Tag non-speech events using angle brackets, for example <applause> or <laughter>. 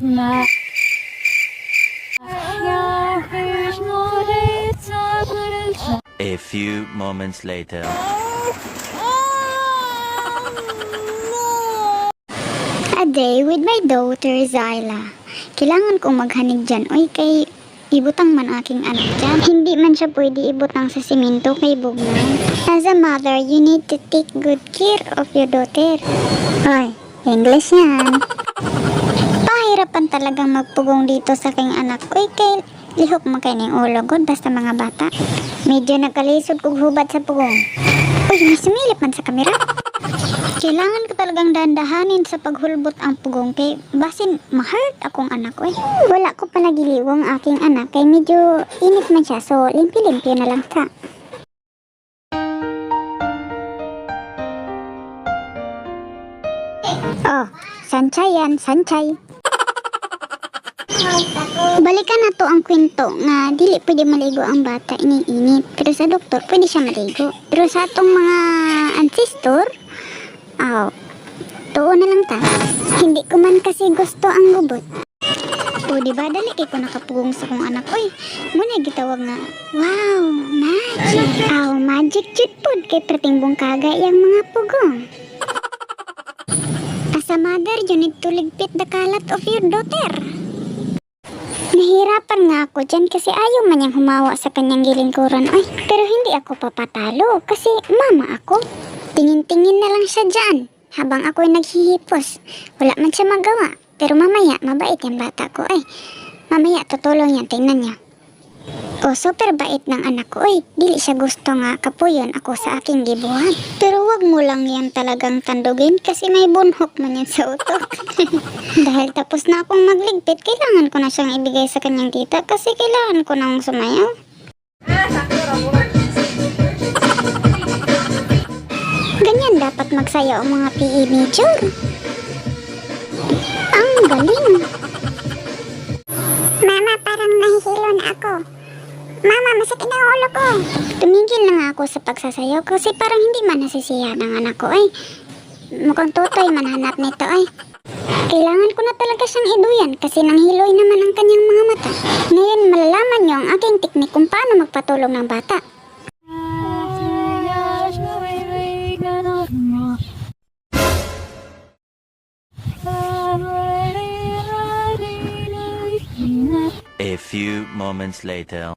magna. A few moments later. A day with my daughter Zyla. Kailangan kong maghanig dyan. Uy, kay ibutang man aking anak dyan. Hindi man siya pwede ibutang sa simento kay Bugman. As a mother, you need to take good care of your daughter. Hoy, English yan. Pahirapan talagang magpugong dito sa aking anak. Oy, kay lihok man kayo ng ulo god basta mga bata. Medyo nagkalisod kog hubad sa pugong. Uy, may sumilip man sa kamera. Kailangan ko talagang dandahanin sa paghulbot ang pugong kay basin ma-hurt akong anak eh. Wala ko pala giliwang aking anak kay medyo init man siya so limpi-limpi na lang ka. Oh, sanchay yan, sanchay. Balikan na to ang kwento nga dili pwede maligo ang bata ini-init. Pero sa doktor pwede siya maligo. Pero sa atong mga ancestor, aw, tuo na lang ta. Hindi ko man kasi gusto ang gubot. O di ba dali kay ko nakapugong sa kong anak oy. Muna gitawag nga, wow, magic. Aw, magic jud pod kay pertingbong kagay yang mga pugong. As a mother, you need to ligpit the kalat of your daughter. Nahirapan nga ako dyan kasi ayaw man niyang humawa sa kanyang gilingkuran. Ay, pero hindi ako papatalo kasi mama ako. Tingin-tingin na lang siya dyan habang ako'y naghihipos. Wala man siya magawa. Pero mamaya, mabait yung bata ko. Ay, mamaya tutulong yan. Tingnan niya. O, super bait ng anak ko. Ay, dili siya gusto nga kapuyon ako sa aking gibuhat. Pero wag mo lang yan talagang tandugin kasi may bunhok man yan sa utok. <laughs> Dahil tapos na akong magligpit, kailangan ko na siyang ibigay sa kanyang tita kasi kailangan ko nang sumayaw. <laughs> Ganyan dapat magsayaw ang mga PE major. Ang galing. Na ang ulo ko. Tumigil na ako sa pagsasayaw kasi parang hindi man nasisiya ng anak ko ay. Mukhang tutoy man hanap nito ay. Kailangan ko na talaga siyang iduyan kasi nanghiloy naman ang kanyang mga mata. Ngayon malalaman niyo ang aking teknik kung paano magpatulong ng bata. A few moments later.